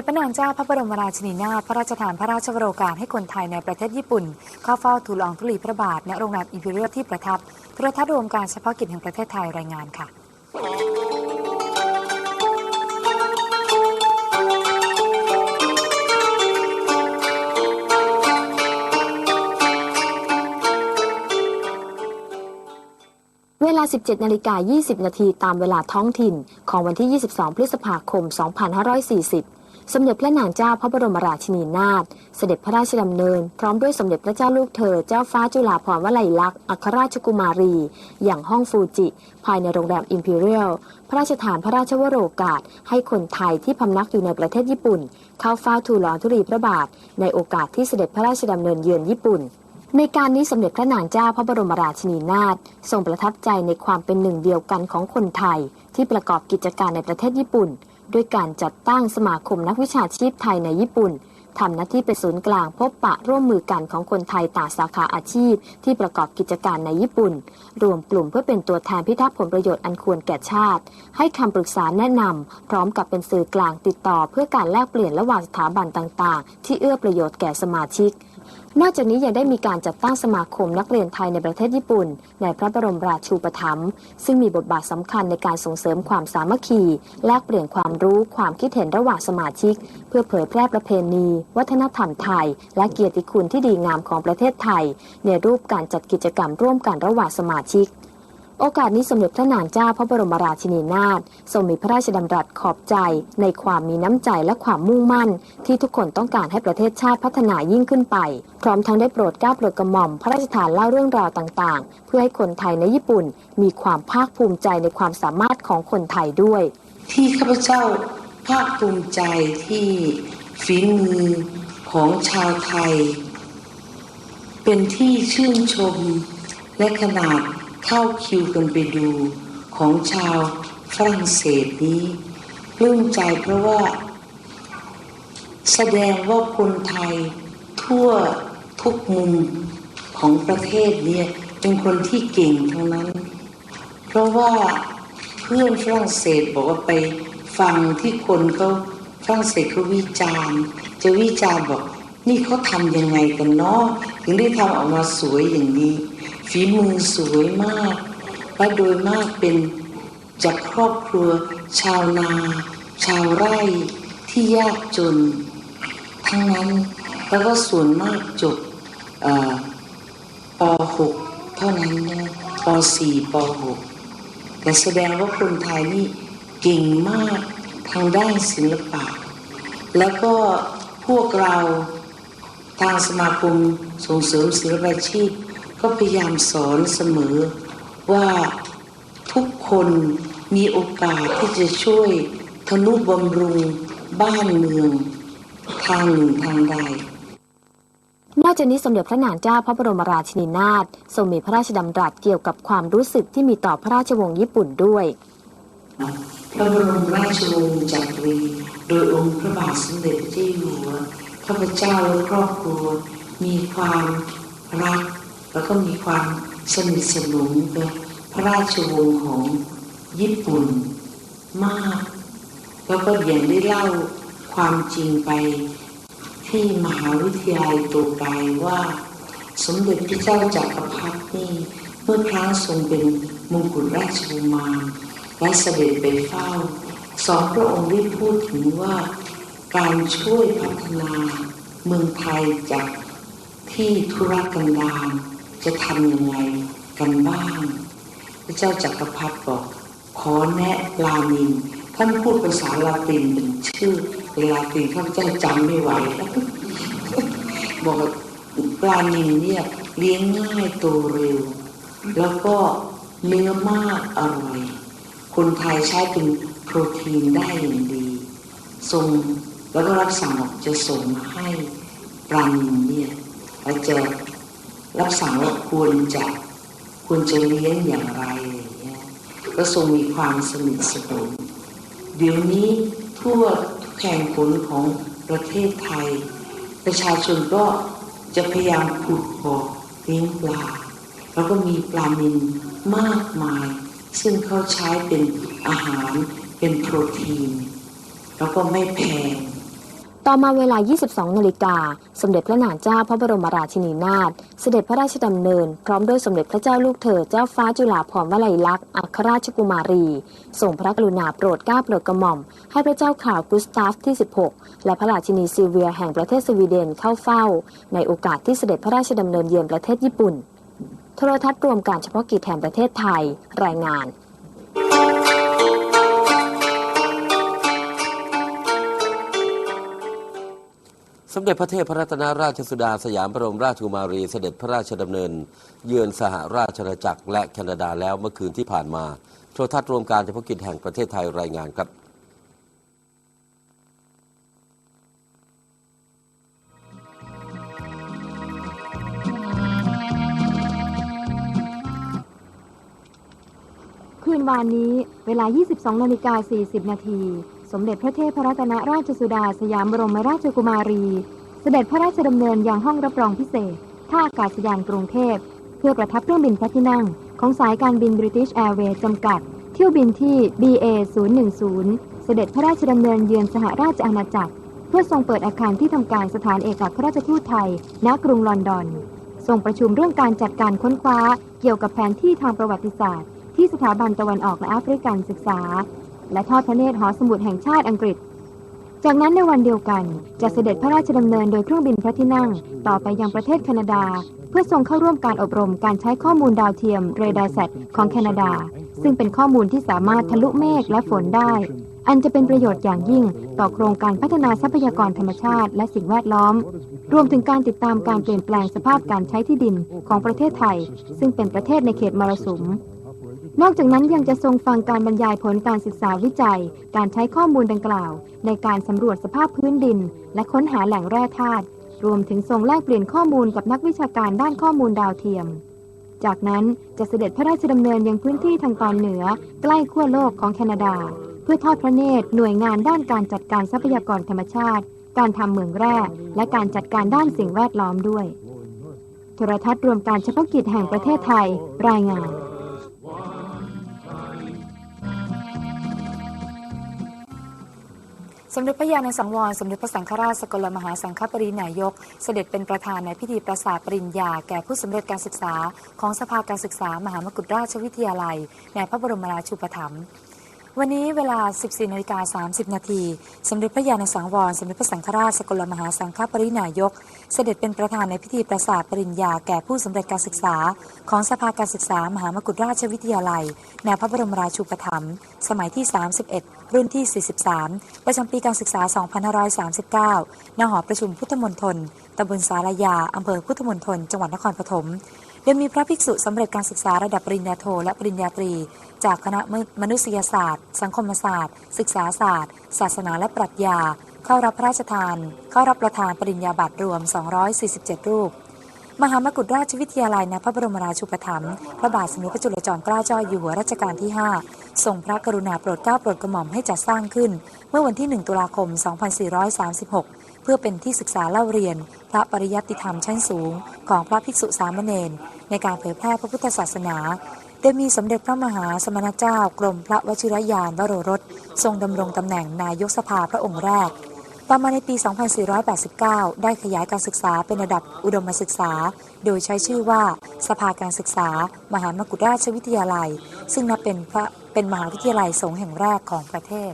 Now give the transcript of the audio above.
จพระนางเจ้าพระบรมราชินีนาถพระราชทานพระราชวโรกาสให้คนไทยในประเทศญี่ปุ่น เข้าเฝ้าทูลอองธุลีพระบาทณโรงแรมอิมพีเรียลที่ประทับโทรทัศน์รวมการเฉพาะกิจแห่งประเทศไทยรายงานค่ะเวลา 17 นาฬิกา 20 นาทีตามเวลาท้องถิ่น ของวันที่ 22 พฤษภาคม 2540 สมเด็จพระนางเจ้าพระบรมราชินีนาถเสด็จพระราชดำเนิน พร้อมด้วยสมเด็จพระเจ้าลูกเธอ เจ้าฟ้าจุฬาภรณ์วลัยลักษณ์อัครราชกุมารี อย่างห้องฟูจิ ภายในโรงแรมอิมพีเรียลพระราชทานพระราชวโรกาส ให้คนไทยที่พำนักอยู่ในประเทศญี่ปุ่น เข้าเฝ้าทูลลอองธุลีพระบาท ในโอกาสที่เสด็จพระราชดำเนินเยือนญี่ปุ่นในการนี้สมเด็จพระนางเจ้าพระบรมราชินีนาถทรงประทับใจในความเป็นหนึ่งเดียวกันของคนไทย ที่ประกอบกิจการในประเทศญี่ปุ่น ด้วยการจัดตั้งสมาคมนักวิชาชีพไทยในญี่ปุ่นทำหน้าที่เป็นศูนย์กลางพบปะร่วมมือกันของคนไทยต่างสาขาอาชีพ ที่ประกอบกิจการในญี่ปุ่น รวมกลุ่มเพื่อเป็นตัวแทนพิทักษ์ผลประโยชน์อันควรแก่ชาติ ให้คำปรึกษาแนะนำพร้อมกับเป็นสื่อกลางติดต่อ เพื่อการแลกเปลี่ยนระหว่างสถาบันต่าง ๆ ที่เอื้อประโยชน์แก่สมาชิก นอกจากนี้ยังได้มีการจัดตั้งสมาคมนักเรียนไทยในประเทศญี่ปุ่น ในพระบรมราชูปถัมภ์ซึ่งมีบทบาทสำคัญในการส่งเสริมความสามัคคี แลกเปลี่ยนความรู้ความคิดเห็นระหว่างสมาชิก เพื่อเผยแพร่ประเพณี วัฒนธรรมไทย และเกียรติคุณที่ดีงามของประเทศไทย ในรูปการจัดกิจกรรมร่วมกันระหว่างสมาชิก โอกาสนี้สมเด็จพระนางเจ้าพระบรมราชินีนาถทรงมีพระราชดำรัสขอบใจ ในความมีน้ำใจและความมุ่งมั่น ที่ทุกคนต้องการให้ประเทศชาติพัฒนายิ่งขึ้นไป พร้อมทั้งได้โปรดเกล้าโปรดกระหม่อมพระราชทานเล่าเรื่องราวต่างๆ เพื่อให้คนไทยในญี่ปุ่น มีความภาคภูมิใจในความสามารถของคนไทยด้วย ที่ข้าพเจ้าภาคภูมิใจที่ฝีมือของชาวไทย เป็นที่ชื่นชมและขนาด เข้าคิวกันไปดูของชาวฝรั่งเศสนี้ปลื้มใจเพราะว่า แสดงว่าคนไทยทั่วทุกมุมของประเทศเนี่ยเป็นคนที่เก่งทั้งนั้น เพราะว่าเพื่อนฝรั่งเศสบอกว่าไปฟังที่คนเขาฝรั่งเศสเขาวิจารณ์ จะวิจารณ์บอกนี่เขาทำยังไงกันเนาะถึงได้ทำออกมาสวยอย่างนี้ ฝีมือสวยมากและโดยมากเป็นจากครอบครัว ชาวนา ชาวไร่ที่ยากจน ทั้งนั้นแล้วก็ส่วนมากจบป .6 เท่านั้นนะป .4 ป .6 แต่แสดงว่าคนไทยนี่เก่งมากทางด้านศิลปะ แล้วก็พวกเราทางสมาคมส่งเสริมศิลปาชีพ ก็พยายามสอนเสมอว่าทุกคนมีโอกาสที่จะช่วยทนุบำรุงบ้านเมือง ทางหนึ่งทางใด นอกจากนี้สมเด็จพระนางเจ้าพระบรมราชินีนาถทรงมีพระราชดำรัสเกี่ยวกับความรู้สึกที่มีต่อพระราชวงศ์ญี่ปุ่นด้วย พระบรมราชวงศ์จักรี โดยองค์พระบาทสมเด็จพระเจ้าอยู่หัวข้าพเจ้าและครอบครัวมีความรัก แล้วก็มีความสนิทสนมกับพระราชวงศ์ของญี่ปุ่นมาก แล้วก็อย่างได้เล่าความจริงไปที่มหาวิทยาลัยโตไกว่า สมเด็จพระเจ้าจากักรพรรดินี่เมื่อครั้งทรงเป็นมงกุฎราชกุมารและเสด็จไปเฝ้า สองพระองค์ได้พูดถึงว่าการช่วยพัฒนาเมืองไทยจากที่ธุรกันดาร จะทำยังไงกันบ้าง พระเจ้าจักรพรรดิบอก ขอแนะลานิน ท่านพูดภาษาลาตินเป็นชื่อลาตินข้าพเจ้าจำไม่ไหวบอกว่าปลานินเนี่ยเลี้ยงง่ายโตเร็ว แล้วก็เนื้อมากอร่อย คนไทยใช้เป็นโปรตีนได้อย่างดีส่งแล้วก็รับสั่งบอกจะส่งมาให้ปลานินเนี่ยแล้วจะ รับสั่งว่าควรจะควรจะเลี้ยงอย่างไรอย่างเงี้ยก็ทรงมีความสนิทสนมเดี๋ยวนี้ทั่วทุกแห่งผลของประเทศไทย ประชาชนก็จะพยายามขุดบ่อเลี้ยงปลา แล้วก็มีปลานินมากมาย ซึ่งเขาใช้เป็นอาหารเป็นโปรตีน แล้วก็ไม่แพง ต่อมาเวลา 22 นาฬิกา สมเด็จพระนางเจ้าพระบรมราชินีนาถ เสด็จพระราชดำเนิน พร้อมด้วยสมเด็จพระเจ้าลูกเธอเจ้าฟ้าจุฬาภรณ์วลัยลักษณ์ อัครราชกุมารี ส่งพระกรุณาโปรดเกล้าโปรดกระหม่อม ให้พระเจ้าข่าวกุสตาฟที่ 16 และพระราชินีซิเวียแห่งประเทศสวีเดนเข้าเฝ้า ในโอกาสที่เสด็จพระราชดำเนินเยือนประเทศญี่ปุ่น โทรทัศน์รวมการเฉพาะกิจแห่งประเทศไทย รายงาน สมเด็จพระเทพรัตนราชสุดาสยามบรมราชกุมารีเสด็จพระราชดำเนิน เยือนสหราชอาณาจักรและแคนาดาแล้วเมื่อคืนที่ผ่านมาโทรทัศน์รวมการเฉพาะกิจแห่งประเทศไทยรายงานครับคืนวานนี้เวลา 22 นาฬิกา 40 นาที สมเด็จพระเทพรัตนราชสุดาสยามบรมราชกุมารี เสด็จพระราชดำเนินยังห้องรับรองพิเศษ ท่าอากาศยานกรุงเทพ เพื่อประทับเครื่องบินพระที่นั่ง ของสายการบิน British Airways จำกัด เที่ยวบินที่ BA 010เสด็จพระราชดำเนินเยือนสหราชอาณาจักร เพื่อทรงเปิดอาคารที่ทำการสถานเอกอัครราชทูตไทย ณ กรุงลอนดอน ทรงประชุมเรื่องการจัดการค้นคว้า เกี่ยวกับแผนที่ทางประวัติศาสตร์ ที่สถาบันตะวันออกและแอฟริกันศึกษา และทอดพระเนตรหอสมุดแห่งชาติอังกฤษ จากนั้นในวันเดียวกัน จะเสด็จพระราชดำเนินโดยเครื่องบินพระที่นั่ง ต่อไปยังประเทศแคนาดา เพื่อทรงเข้าร่วมการอบรมการใช้ข้อมูลดาวเทียมเรดาร์ s ซของแคนาดา ซึ่งเป็นข้อมูลที่สามารถทะลุเมฆและฝนได้ อันจะเป็นประโยชน์อย่างยิ่งต่อโครงการพัฒนาทรัพยากรธรรมชาติ และสิ่งแวดล้อม รวมถึงการติดตามการเปลี่ยนแปลงสภาพการใช้ที่ดินของประเทศไทย ซึ่งเป็นประเทศในเขตมรสุม นอกจากนั้นยังจะทรงฟังการบรรยายผลการศึกษาวิจัย การใช้ข้อมูลดังกล่าว ในการสำรวจสภาพพื้นดิน และค้นหาแหล่งแร่ธาตุรวมถึงทรงแลกเปลี่ยนข้อมูลกับนักวิชาการด้านข้อมูลดาวเทียม จากนั้นจะเสด็จพระราชดำเนินยังพื้นที่ทางตอนเหนือ ใกล้ขั้วโลกของแคนาดา เพื่อทอดพระเนตรหน่วยงานด้านการจัดการทรัพยากรธรรมชาติ การทำเหมืองแร่และการจัดการด้านสิ่งแวดล้อมด้วย โทรทัศน์รวมการเฉพาะกิจแห่งประเทศไทย รายงาน สมเด็จพระยาณสังวร สมเด็จพระสังฆราชสกลมหาสังฆปรินายก เสด็จเป็นประธานในพิธีประสาทปริญญา แก่ผู้สำเร็จการศึกษา ของสภาการศึกษามหามกุฏราชวิทยาลัย ในพระบรมราชูปถัมภ์ วันนี้เวลา 14นาฬิกา30 นาที สมเด็จพระยาณสังวร สมเด็จพระสังฆราช สกลมหาสังฆปรินายก เสด็จเป็นประธานในพิธีประสาทปริญญาแก่ผู้สำเร็จการศึกษา ของสภาการศึกษามหามกุฏราชวิทยาลัยในพระบรมราชูปถัมภ์ สมัยที่ 31 รุ่นที่ 43 ประจำปีการศึกษา 2539 ณ หอประชุมพุทธมณฑลตำบลสารยาอำเภอพุทธมณฑล จังหวัดนครปฐม โดยมีพระภิกษุสำเร็จการศึกษาระดับปริญญาโทและปริญญาตรี จากคณะมนุษยศาสตร์ สังคมศาสตร์ ศึกษาศาสตร์ ศาสนาและปรัชญา เข้ารับพระราชทาน เข้ารับประทานปริญญาบัตรรวม 247 รูป มหามกุฏราชวิทยาลัยณพระบรมราชูปถัมภ์พระบาทสมเด็จพระจุลจอมเกล้าเจ้าอยู่หัวรัชกาลที่ 5 ทรงพระกรุณาโปรดเกล้าโปรดกระหม่อมให้จัดสร้างขึ้น เมื่อวันที่ 1 ตุลาคม 2436 เพื่อเป็นที่ศึกษาเล่าเรียน พระปริยัติธรรมชั้นสูง ของพระภิกษุสามเณรในการเผยแพร่พระพุทธศาสนา โดยมีสมเด็จพระมหาสมณเจ้ากรมพระวชิรยานวโรรส ทรงดำรงตำแหน่งนายกสภาพระองค์แรก ต่อมาในปี 2489 ได้ขยายการศึกษาเป็นระดับอุดมศึกษา โดยใช้ชื่อว่า สภาการศึกษา มหามกุฏราชวิทยาลัย ซึ่งนับเป็นพระเป็นมหาวิทยาลัยสงฆ์แห่งแรกของประเทศ